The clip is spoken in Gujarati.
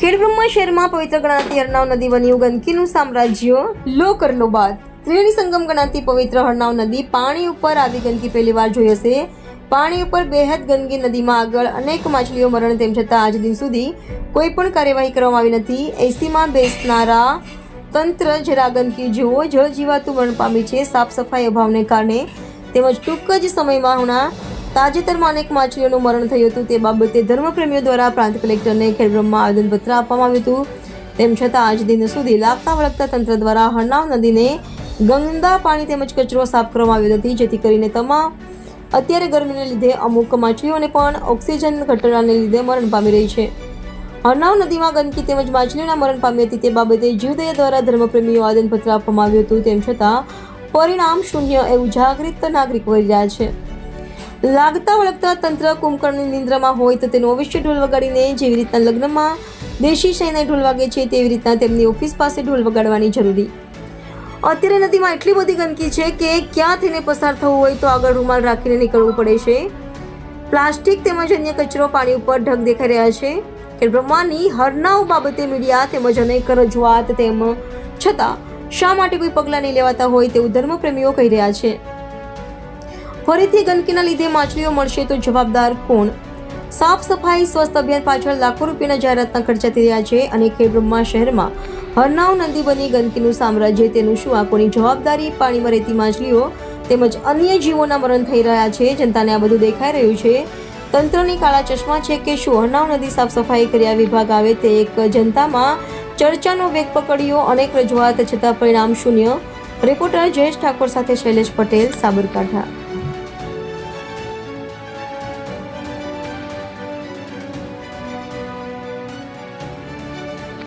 ખેડબ્રહ્મા શહેરમાં પવિત્ર ગણાતી હરનાવ નદી બન્યું ગંદકીનું સામ્રાજ્ય લો કરલો બાદ. ત્રિવેણી સંગમ ગણાતી પવિત્ર હરનાવ નદી પાણી ઉપર આવી ગંદકી પહેલી વાર જોઈ હશે. પાણી ઉપર બેહદ ગંદકી નદીમાં આગળ અનેક માછલીઓ મરણ તેમ છતાં આજ દિન સુધી કોઈ પણ કાર્યવાહી કરવામાં આવી નથી. એસીમાં બેસનારા તંત્ર જરા ગંદકી જુઓ જળ જીવાતું મરણ પામી છે. સાફ સફાઈ અભાવને કારણે તેમજ ટૂંક જ સમયમાં હમણાં તાજેતરમાં અનેક માછલીઓનું મરણ થયું હતું. તે બાબતે ધર્મપ્રેમીઓ દ્વારા પ્રાંત કલેક્ટરને ખેડબ્રહ્મા આવેદનપત્ર આપવામાં આવ્યું હતું. તેમ છતાં, આજ દિન સુધી લાગતા વળગતા તંત્ર દ્વારા હરનાવ નદીને ગંદા પાણી તેમજ કચરો સાફ કરવામાં આવ્યો નથી. જેથી કરીને તમામ અત્યારે ગરમીને લીધે અમુક માછલીઓને પણ ઓક્સિજન ઘટાડાને લીધે મરણ પામી રહી છે. હરનાવ નદીમાં ગંદકી તેમજ માછલીઓના મરણ પામી હતી તે બાબતે જીવદયા દ્વારા ધર્મપ્રેમીઓ આવેદનપત્ર આપવામાં આવ્યું હતું. તેમ છતાં, પરિણામ શૂન્ય એવું જાગૃત નાગરિક વહી રહ્યા છે. લાગતા વળગતા તંત્ર કુંભકર્ણની નિંદ્રામાં હોય તો તેનો અવશ્ય ઢોલ વગાડીને જેવી રીતના લગ્નમાં દેશી શૈના ઢોલ વાગે છે તેવી રીતના તેમની ઓફિસ પાસે ઢોલ વગાડવાની જરૂરી. અત્યારે નદીમાં એટલી બધી ગંદકી છે કે ક્યાં થઈને પસાર થવું હોય તો આગળ રૂમાલ રાખીને નીકળવું પડે છે. પ્લાસ્ટિક તેમજ અન્ય કચરો પાણી ઉપર ઢગ દેખાઈ રહ્યા છે. કે બ્રહ્માની હરનાવ બાબતે મીડિયા તેમજ અનેક રજૂઆત તેમ છતાં શા માટે કોઈ પગલાં નહીં લેવાતા હોય તેવું ધર્મપ્રેમીઓ કહી રહ્યા છે. ફરીથી ગંદકીના લીધે માછલીઓ મળશે તો જવાબદાર કોણ? સાફ સફાઈ, સ્વસ્થ અભિયાન પાછળ લાખો રૂપિયાના જાહેરાતના ખર્ચા થઈ રહ્યા છે અને ખેડબ્રહ્મા શહેરમાં હરનાવ નદી બની ગંદકીનું સામ્રાજ્ય, તેનું શું આ કોની જવાબદારી? પાણીમાં રહેતી માછલીઓ તેમજ અન્ય જીવોના મરણ થઈ રહ્યા છે. જનતાને આ બધું દેખાઈ રહ્યું છે. તંત્રની કાળા ચશ્મા છે કે શું હરનાવ નદી સાફ સફાઈ કર્યા વિભાગ આવે તે એક જનતામાં ચર્ચાનો વેગ પકડ્યો. અનેક રજૂઆત, છતાં પરિણામ શૂન્ય. રિપોર્ટર જયેશ ઠાકોર સાથે શૈલેષ પટેલ, સાબરકાંઠા.